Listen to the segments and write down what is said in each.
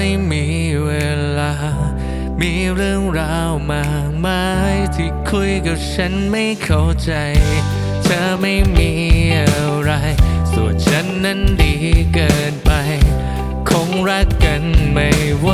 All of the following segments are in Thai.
ไม่มีเวลา มีเรื่องราวมากมายที่คุยกับฉันไม่เข้าใจ เธอไม่มีอะไร ส่วนฉันนั้นดีเกินไป คงรักกันไม่ไหว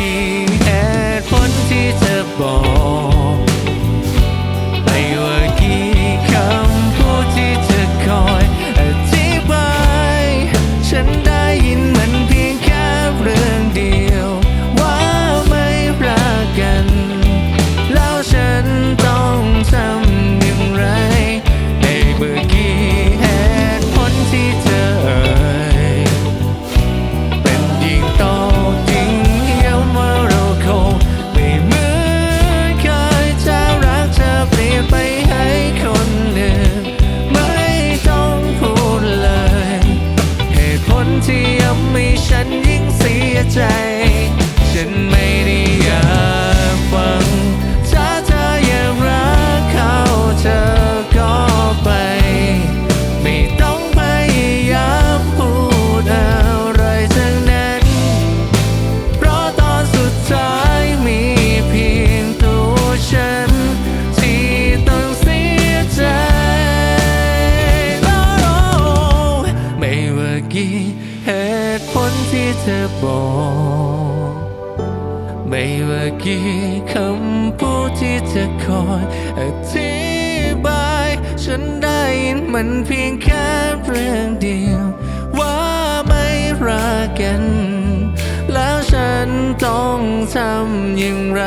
me. ฉันไม่ได้อยากฟังถ้าเธอยังรักเขาเธอก็ไป ไม่ต้องพยายามพูดอะไรทั้งนั้น เพราะตอนสุดท้ายมีเพียงตัวฉัน ที่ต้องเสียใจไม่ว่ากี่เหตุผลที่เธอบอก ไม่ว่ากี่คำพูดที่จะคอยอธิบาย ฉันได้ยินมันเพียงแค่เรื่องเดียว ว่าไม่รักกัน แล้วฉันต้องทำอย่างไร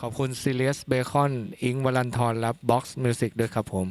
ขอบคุณซีเลสเบคอนอิงวัลันทอนและบ็อกซ์มิวสิกด้วยครับผม